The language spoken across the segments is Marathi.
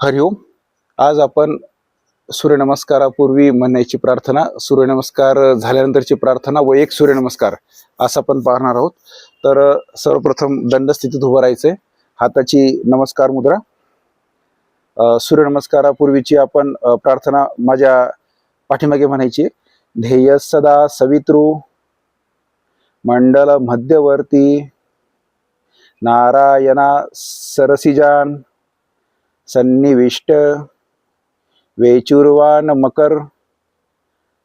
हरिओम आज आपण सूर्यनमस्कारापूर्वी म्हणण्याची प्रार्थना सूर्यनमस्कार झाल्यानंतरची प्रार्थना व एक सूर्यनमस्कार असं आपण पाहणार आहोत. तर सर्वप्रथम दंडस्थितीत उभं राहायचंय. हाताची नमस्कार मुद्रा. सूर्यनमस्कारापूर्वीची आपण प्रार्थना माझ्या पाठीमागे म्हणायची ध्येय सदा सवितृ मंडल मध्यवर्ती नारायणा सरसिजान सन्निविष्ट वेचुर्वान मकर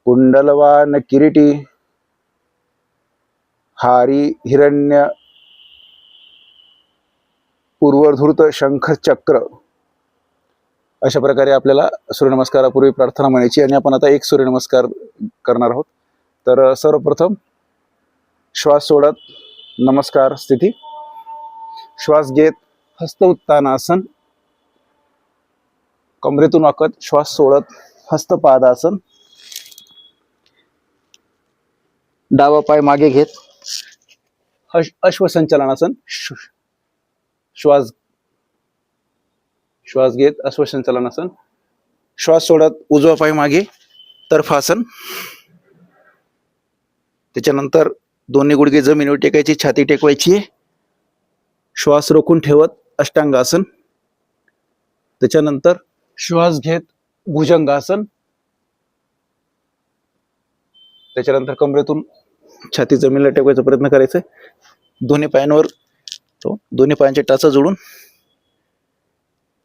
कुंडलवान किरीटी हारी हिरण्य पूर्वधूर्त शंख चक्र. अशा प्रकारे आपल्याला सूर्यनमस्कारापूर्वी प्रार्थना म्हणायची आणि आपण आता एक सूर्यनमस्कार करणार आहोत. तर सर्वप्रथम श्वास सोडत नमस्कार स्थिती. श्वास घेत हस्त उत्तानासन कमरेतून वाकत श्वास सोडत हस्तपादासन डावा पाय मागे घेत. अश्वसंचलन अश्वसंचलनासन श्वास श्वास घेत अश्वसंचलनासन श्वास सोडत उजवा पाय मागे तर्फासन त्याच्यानंतर दोन्ही गुडघे जमिनीवर टेकायची छाती टेकवायची श्वास रोखून ठेवत अष्टांगासन. त्याच्यानंतर श्वास घेत भुजंगासन. त्याच्यानंतर कमरेतून छाती जमिनीला टेकवायचा प्रयत्न करायचा. दोन्ही पायांवर तो दोन्ही पायांचे टाचा जोडून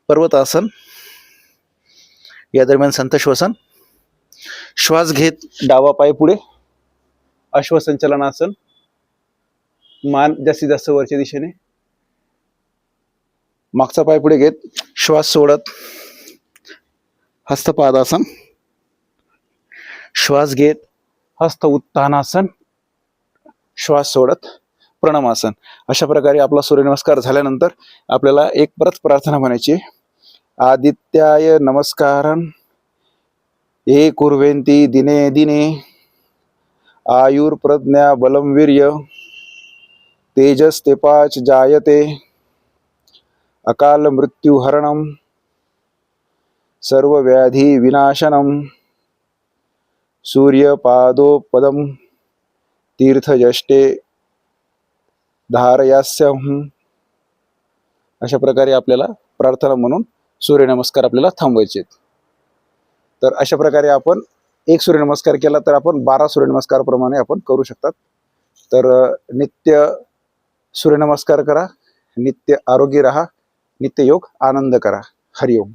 पर्वतासन या दरम्यान संत श्वसन श्वास घेत डावा पाय पुढे अश्वसंचलनासन. मान जास्तीत जास्त वरच्या दिशेने. मागचा पाय पुढे घेत श्वास सोडत हस्तपादासन श्वास घेत हस्त उत्थानासन श्वास सोडत प्रणमासन. अशा प्रकारे आपला सूर्यनमस्कार झाल्यानंतर आपल्याला एक परत प्रार्थना म्हणायची आदित्याय नमस्कारन. हे कुर्वेंती दिने दिने. आयुर्प्रज्ञा बलम वीर्य. तेजस तेपाच जायते. अकाल मृत्युहरणम. सर्व व्याधी विनाशनम। सूर्यपादोपदम। तीर्थजष्टे धारयास्यहं अशा प्रकारे आपल्याला प्रार्थना म्हणून सूर्यनमस्कार आपल्याला थांबवायचे तर अशा प्रकारे आपण एक सूर्यनमस्कार केला तर आपण बारा सूर्यनमस्काराप्रमाणे आपण करू शकतात. तर नित्य सूर्यनमस्कार करा नित्य आरोग्य राहा नित्य योग आनंद करा. हरिओम.